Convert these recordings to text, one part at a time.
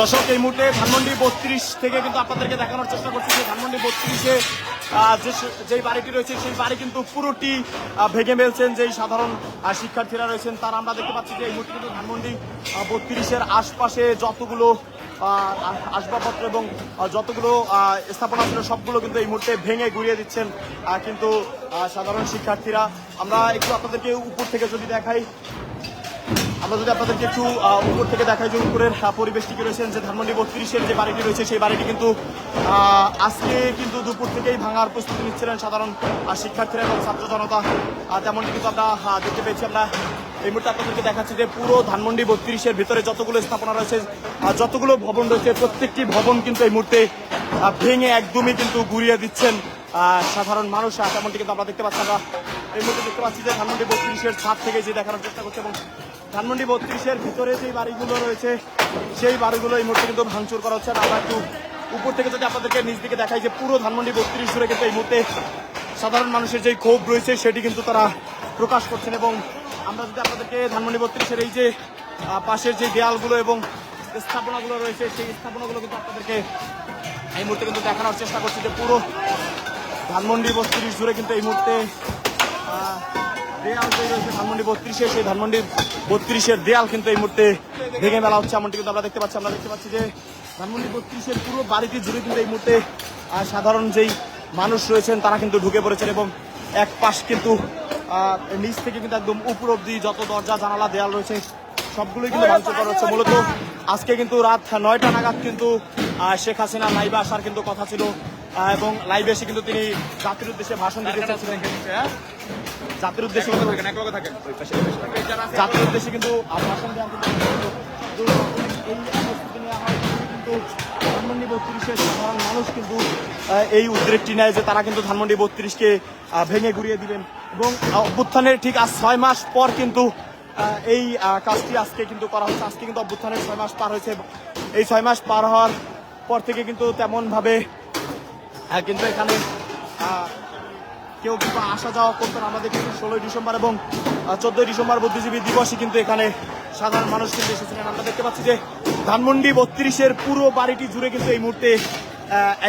দর্শক, এই মুহূর্তে ধানমন্ডি বত্রিশ থেকে কিন্তু আপনাদেরকে দেখানোর চেষ্টা করছি যে ধানমন্ডি বত্রিশে যে বাড়িটি রয়েছে, সেই বাড়ি কিন্তু পুরোটি ভেঙে ফেলছেন যেই সাধারণ শিক্ষার্থীরা রয়েছেন, তারা আমরা দেখতে পাচ্ছি যে এই মুহূর্তে কিন্তু ধানমন্ডি বত্রিশের আশপাশে যতগুলো আসবাবপত্র এবং যতগুলো স্থাপনা ছিল, সবগুলো কিন্তু এই মুহূর্তে ভেঙে গুড়িয়ে দিচ্ছেন কিন্তু সাধারণ শিক্ষার্থীরা। আমরা একটু আপনাদেরকে উপর থেকে যদি দেখাই আমরা যদি আপনাদেরকে একটু উপর থেকে দেখাই যে উপরের পরিবেশটি রয়েছেন যে ধানমন্ডি বত্রিশের যে বাড়িটি রয়েছে, সেই বাড়িটি কিন্তু আজকে কিন্তু দুপুর থেকেই ভাঙার প্রস্তুতি নিচ্ছিলেন সাধারণ শিক্ষার্থীরা এবং ছাত্র জনতা। তেমনটি কিন্তু আমরা দেখতে পেয়েছি, আমরা এই মুহূর্তে আপনাদেরকে দেখাচ্ছি যে পুরো ধানমন্ডি বত্রিশের ভিতরে যতগুলো স্থাপনা রয়েছে যতগুলো ভবন রয়েছে, প্রত্যেকটি ভবন কিন্তু এই মুহূর্তে ভেঙে একদমই কিন্তু গুড়িয়ে দিচ্ছেন সাধারণ মানুষ তেমনটি কিন্তু আমরা দেখতে পাচ্ছি, আমরা এই মুহূর্তে দেখতে পাচ্ছি যে ধানমন্ডি বত্রিশের ছাদ থেকে যে দেখানোর চেষ্টা করছে এবং ধানমন্ডি বত্রিশের ভিতরে যে বাড়িগুলো রয়েছে, সেই বাড়িগুলো এই মুহূর্তে কিন্তু ভাঙচুর করা হচ্ছে। আমরা একটু উপর থেকে যদি আপনাদেরকে নিচ দিকে দেখাই যে পুরো ধানমন্ডি বত্রিশ জুড়ে কিন্তু এই মুহূর্তে সাধারণ মানুষের যে ক্ষোভ রয়েছে, সেটি কিন্তু তারা প্রকাশ করছেন এবং আমরা যদি আপনাদেরকে ধানমন্ডি বত্রিশের এই যে পাশের যে দেয়ালগুলো এবং স্থাপনাগুলো রয়েছে, সেই স্থাপনাগুলো কিন্তু আপনাদেরকে এই মুহূর্তে কিন্তু দেখানোর চেষ্টা করছি যে পুরো ধানমন্ডি বত্রিশ জুড়ে কিন্তু এই মুহূর্তে দেয়াল যে রয়েছে ধানমন্ডি বত্রিশে। সেই ধানমন্ডি বত্রিশের দেয়াল কিন্তু এই মুহূর্তে ভেঙে মেলা হচ্ছে, এমনটি কিন্তু আমরা দেখতে পাচ্ছি। আমরা দেখতে পাচ্ছি যে ধানমন্ডি বত্রিশের পুরো বাড়িটি জুড়ে কিন্তু এই মুহূর্তে সাধারণ যেই মানুষ রয়েছেন, তারা কিন্তু ঢুকে পড়েছেন এবং এক পাশ কিন্তু নিচ থেকে কিন্তু একদম উপর অব্দি যত দরজা, জানালা, দেয়াল রয়েছে, সবগুলোই কিন্তু ভাঙচুর করা হচ্ছে। মূলত আজকে কিন্তু রাত নয়টা নাগাদ কিন্তু শেখ হাসিনা লাইভে আসার কিন্তু কথা ছিল। এবং লাইভে এসে কিন্তু তিনি জাতির উদ্দেশ্যে ভাষণ দিতে চাচ্ছিলেন জাতির উদ্দেশ্যে কিন্তু জাতির উদ্দেশ্যে কিন্তু ভাষণ কিন্তু হয়। কিন্তু ধানমন্ডি বত্রিশের সাধারণ মানুষ কিন্তু এই উদ্রেকটি নেয় যে তারা কিন্তু ধানমন্ডি বত্রিশকে ভেঙে ঘুরিয়ে দিবেন এবং অভ্যুত্থানের ঠিক আজ ছয় মাস পর কিন্তু এই কাজটি আজকে কিন্তু করা হচ্ছে। আজকে কিন্তু অভ্যুত্থানের ছয় মাস পার হয়েছে। এই ছয় মাস পার হওয়ার পর থেকে কিন্তু তেমনভাবে কিন্তু এখানে কেউ কিন্তু আসা যাওয়া করতেন আমাদের কিন্তু ষোলোই ডিসেম্বর এবং চোদ্দই ডিসেম্বর বুদ্ধিজীবী দিবসই কিন্তু এখানে সাধারণ মানুষ কিন্তু এসেছিলেন। আমরা দেখতে পাচ্ছি যে ধানমন্ডি বত্রিশের পুরো বাড়িটি জুড়ে কিন্তু এই মুহূর্তে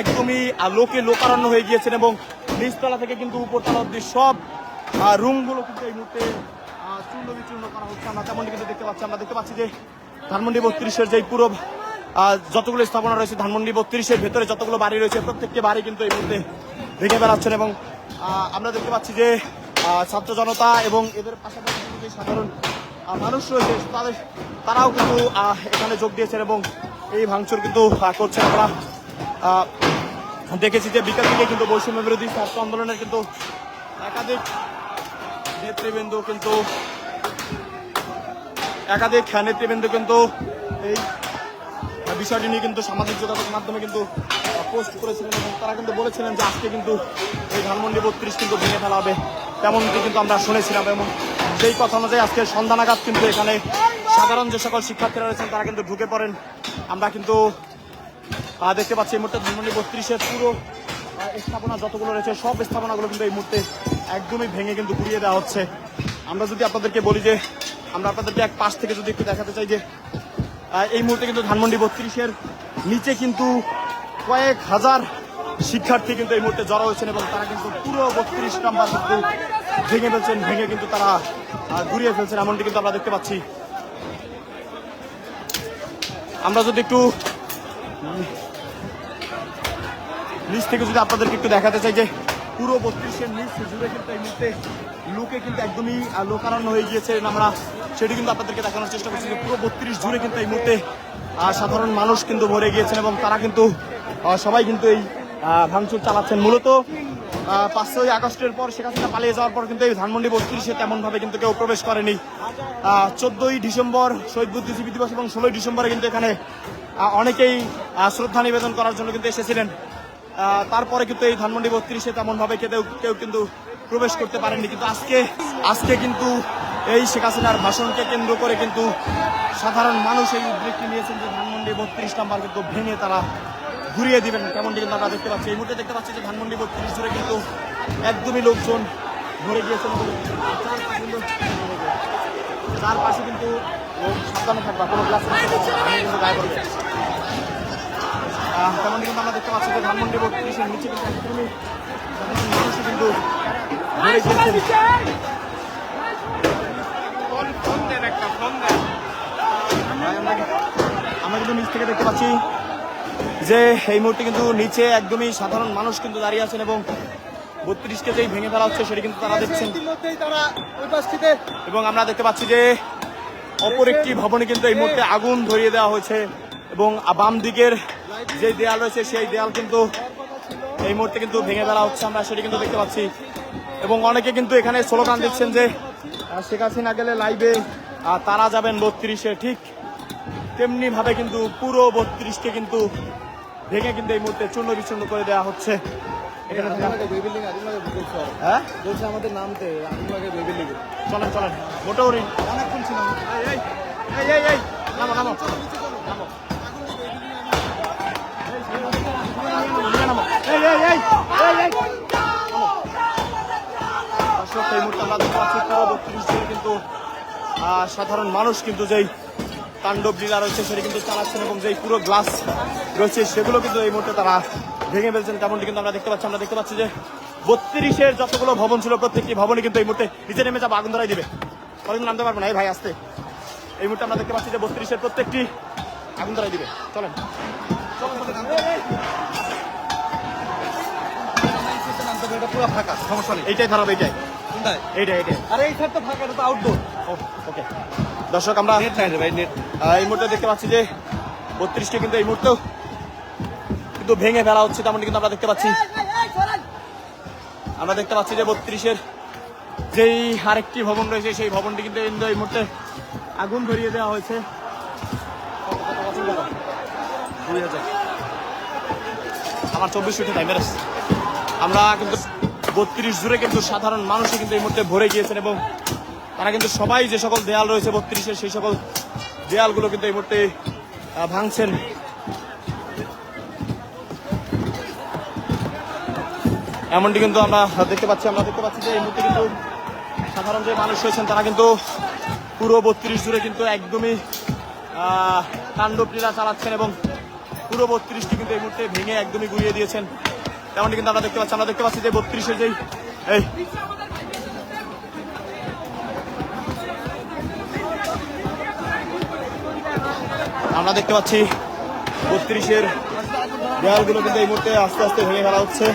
একদমই লোকে লোকারণ্য হয়ে গিয়েছেন এবং নিচতলা থেকে কিন্তু উপরতলা অব্দি সব রুমগুলো কিন্তু এই মুহূর্তে চূর্ণ বিচূর্ণ করা হচ্ছে। আমরা তেমনটি কিন্তু দেখতে পাচ্ছি। আমরা দেখতে পাচ্ছি যে ধানমন্ডি বত্রিশের যে পুরো যতগুলো স্থাপনা রয়েছে, ধানমন্ডি বত্রিশের ভেতরে যতগুলো বাড়ি রয়েছে, প্রত্যেকটি বাড়ি কিন্তু এই মুহূর্তে ভেঙে বেড়াচ্ছেন এবং আমরা দেখতে পাচ্ছি যে ছাত্র জনতা এবং এদের পাশাপাশি যে সাধারণ মানুষ রয়েছে, তাদের, তারাও কিন্তু এখানে যোগ দিয়েছেন এবং এই ভাঙচুর কিন্তু করছেন। আমরা দেখেছি যে বিকাল থেকে কিন্তু বৈষম্য বিরোধী ছাত্র আন্দোলনের কিন্তু একাধিক নেতৃবৃন্দ কিন্তু, একাধিক নেতৃবৃন্দ কিন্তু এই বিষয়টি নিয়ে কিন্তু সামাজিক যোগাযোগ মাধ্যমে কিন্তু পোস্ট করেছিলেন এবং তারা কিন্তু বলেছিলেন যে আজকে কিন্তু এই ধানমন্ডি বত্রিশ কিন্তু ভেঙে ফেলা হবে। তেমনটি কিন্তু আমরা শুনেছিলাম এবং সেই কথা অনুযায়ী আজকে সন্ধ্যা নাগাদ কিন্তু এখানে সাধারণ যে সকল শিক্ষার্থীরা রয়েছেন, তারা কিন্তু ঢুকে পড়েন। আমরা কিন্তু দেখতে পাচ্ছি এই মুহূর্তে ধানমন্ডি বত্রিশের পুরো স্থাপনা যতগুলো রয়েছে, সব স্থাপনাগুলো কিন্তু এই মুহূর্তে একদমই ভেঙে কিন্তু ঘুরিয়ে দেওয়া হচ্ছে। আমরা যদি আপনাদেরকে বলি যে, আমরা আপনাদেরকে এক পাশ থেকে যদি একটু দেখাতে চাই যে এই মুহূর্তে কিন্তু ধানমন্ডি বত্রিশের নিচে কিন্তু কয়েক হাজার শিক্ষার্থী কিন্তু এই মুহূর্তে জড়ো হয়েছেন এবং তারা কিন্তু পুরো বত্রিশ নাম্বার কিন্তু ভেঙে ফেলছেন, ভেঙে কিন্তু তারা ঘুরিয়ে ফেলছেন। এমনটি কিন্তু আমরা দেখতে পাচ্ছি। আমরা যদি একটু নিচ থেকে যদি আপনাদেরকে একটু দেখাতে চাই যে পুরো বত্রিশের নিচ জুড়ে কিন্তু এই মুহূর্তে লোকে কিন্তু একদমই লোকারণ্য হয়ে গিয়েছে। আমরা সেটি কিন্তু আপনাদেরকে দেখানোর চেষ্টা করছি পুরো বত্রিশ জুড়ে কিন্তু এই মুহূর্তে সাধারণ মানুষ কিন্তু ভরে গিয়েছেন এবং তারা কিন্তু সবাই কিন্তু এই ভাঙচুর চালাচ্ছেন। মূলত পাঁচই আগস্টের পর শেখ হাসিনা পালিয়ে যাওয়ার পর কিন্তু এই ধানমন্ডি বত্রিশে তেমনভাবে কিন্তু কেউ প্রবেশ করেনি। চোদ্দই ডিসেম্বর শহীদ বুদ্ধিজীবী দিবস এবং ষোলোই ডিসেম্বরে কিন্তু এখানে অনেকেই শ্রদ্ধা নিবেদন করার জন্য কিন্তু এসেছিলেন। তারপরে কিন্তু এই ধানমন্ডি বত্রিশে তেমন ভাবে কেউ কেউ কিন্তু প্রবেশ করতে পারেননি। কিন্তু আজকে আজকে কিন্তু এই শেখ হাসিনার ভাষণকে কেন্দ্র করে কিন্তু সাধারণ মানুষ এই উদ্যোগটি নিয়েছেন যে ধানমন্ডি বত্রিশ নাম্বার কিন্তু ভেঙে তারা ঘুরিয়ে দিবেন। তেমনটি কিন্তু আমরা দেখতে পাচ্ছি। এই মুহূর্তে দেখতে পাচ্ছি যে ধানমন্ডি বত্রিশ জুড়ে কিন্তু একদমই লোকজন ভরে গিয়েছেন চারপাশে কিন্তু সাবধানে থাকবা, কোনো ক্লাস কিন্তু গায়ে পড়বে তেমনটি কিন্তু আমরা দেখতে পাচ্ছি যে ধানমন্ডি বত্রিশের নিচে কিন্তু কিন্তু আমরা কিন্তু নিচ থেকে দেখতে পাচ্ছি যে এই মুহূর্তে কিন্তু নিচে একদমই সাধারণ মানুষ কিন্তু দাঁড়িয়ে আছেন এবং বত্রিশকে যেই ভেঙে ফেলা হচ্ছে সেটি কিন্তু তারা দেখছেন। এবং আমরা দেখতে পাচ্ছি যে অপর একটি ভবনে কিন্তু এই মুহূর্তে আগুন ধরিয়ে দেওয়া হয়েছে এবং বাম দিকের যে দেয়াল রয়েছে সেই দেয়াল কিন্তু এই মুহূর্তে কিন্তু ভেঙে ফেলা হচ্ছে আমরা সেটি কিন্তু দেখতে পাচ্ছি এবং অনেকে কিন্তু এখানে স্লোগান দিচ্ছেন যে শেখ হাসিনা গেলে লাইভে তারা যাবেন বত্রিশে ঠিক তেমনি ভাবে কিন্তু পুরো বত্রিশকে কিন্তু ভেঙে কিন্তু এই মুহূর্তে চূর্ণ বিচূর্ণ করে দেওয়া হচ্ছে হ্যাঁ আমাদের নামতে চলেন চলেন মোটামুটি অনেকক্ষণ ছিলাম এই এই এই এই এই নামো নামো নামো নিয়ে নামো। এই, এই, এই, এই, এই। নামো। দর্শক, এই মুহূর্তে আমরা দেখতে পাচ্ছি পুরো কিন্তু সাধারণ মানুষ কিন্তু যেই তাণ্ডব লীলা রয়েছে সেটা কিন্তু চালাচ্ছেন এবং যেই পুরো গ্লাস রয়েছে সেগুলো কিন্তু এই মুহূর্তে তারা ভেঙে ফেলছেন। তেমনটি কিন্তু আমরা দেখতে পাচ্ছি। আমরা দেখতে পাচ্ছি যে বত্রিশের যতগুলো ভবন ছিল, প্রত্যেকটি ভবনই কিন্তু এই মুহূর্তে নিচে নেমে যাবে, আগুন ধরাই দিবে। কয়েকদিন নামতে পারব না। এই ভাই আসতে। এই মুহূর্তে আমরা দেখতে পাচ্ছি যে বত্রিশের প্রত্যেকটি আগুন ধরাই দিবে। চলেন। পুরো এইটাই খারাপ এইটাই। কোনটায়? এইটাই এইটাই। আরে এই সাইড তো ফাঁকা এটা তো আউটডোর ওকে দর্শক আমরা নেট নাই ভাই নেট এই মুহূর্তে দেখতে পাচ্ছি যে বত্রিশটি কিন্তু এই মুহূর্তেও কিন্তু ভেঙে ফেলা হচ্ছে তেমনটি কিন্তু আমরা দেখতে পাচ্ছি। আমরা দেখতে পাচ্ছি যে বত্রিশের যেই আরেকটি ভবন রয়েছে সেই ভবনটি কিন্তু কিন্তু এই মুহূর্তে আগুন ধরিয়ে দেওয়া হয়েছে। আমার চব্বিশ তাই মেরেস আমরা কিন্তু বত্রিশ জুড়ে কিন্তু সাধারণ মানুষই কিন্তু এই মুহূর্তে ভরে গিয়েছেন এবং তারা কিন্তু সবাই যে সকল দেয়াল রয়েছে বত্রিশের, সেই সকল দেয়ালগুলো কিন্তু এই মুহূর্তে ভাঙছেন। এমনটি কিন্তু আমরা দেখতে পাচ্ছি, আমরা দেখতে পাচ্ছি যে এই মুহূর্তে কিন্তু সাধারণ যে মানুষ রয়েছেন, তারা কিন্তু পুরো বত্রিশ জুড়ে কিন্তু একদমই তাণ্ডব লীলা চালাচ্ছেন এবং পুরো বত্রিশটি কিন্তু এই মুহূর্তে ভেঙে একদমই গুড়িয়ে দিয়েছেন। তেমনটি কিন্তু আমরা দেখতে পাচ্ছি, আমরা দেখতে পাচ্ছি যে বত্রিশের যেই, এই আমরা দেখতে পাচ্ছি বত্রিশের দেয়ালগুলো কিন্তু এই মুহূর্তে আস্তে আস্তে ভেঙে ফেলা হচ্ছে।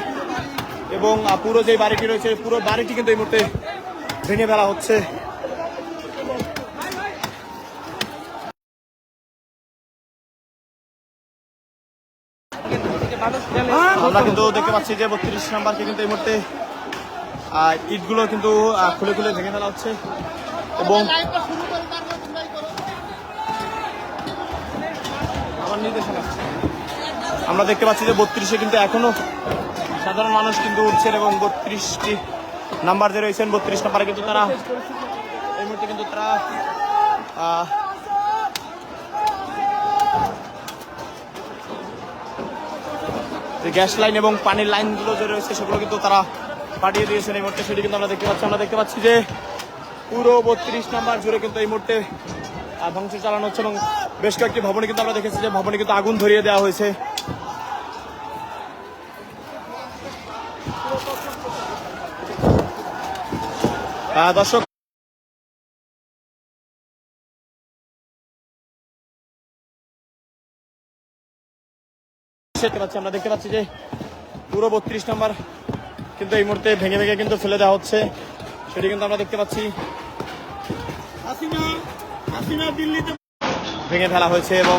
এবং পুরো যে বাড়িটি রয়েছে, পুরো বাড়িটি কিন্তু এই মুহূর্তে ভেঙে ফেলা হচ্ছে। আমরা কিন্তু দেখতে পাচ্ছি যে বত্রিশ নাম্বারকে কিন্তু এই মুহূর্তে আহ, ইটগুলো কিন্তু খুলে খুলে ভেঙে ফেলা হচ্ছে। এবং আমার দেখতে পাচ্ছি যে বত্রিশে কিন্তু এখনও সাধারণ মানুষ কিন্তু উঠছেন এবং বত্রিশটি নাম্বার যে রয়েছেন বত্রিশ নাম্বারে কিন্তু তারা এই মুহূর্তে কিন্তু তারা গ্যাস লাইন এবং পানির লাইনগুলো যে রয়েছে, সেগুলো কিন্তু তারা পাঠিয়ে দিয়েছেন এই মুহূর্তে। সেটি কিন্তু আমরা দেখতে পাচ্ছি। আমরা দেখতে পাচ্ছি যে পুরো বত্রিশ নাম্বার জুড়ে কিন্তু এই মুহূর্তে ধ্বংস চালানো হচ্ছে এবং বেশ কয়েকটি ভবনে কিন্তু আমরা দেখেছি যে ভবনে কিন্তু আগুন ধরিয়ে দেওয়া হয়েছে। দর্শক দেখতে পাচ্ছি, আমরা দেখতে পাচ্ছি যে পুরো বত্রিশ নম্বর কিন্তু এই মুহূর্তে ভেঙে ভেঙে কিন্তু ফেলে দেওয়া হচ্ছে। সেটি কিন্তু আমরা দেখতে পাচ্ছি। ভেঙে ফেলা হয়েছে এবং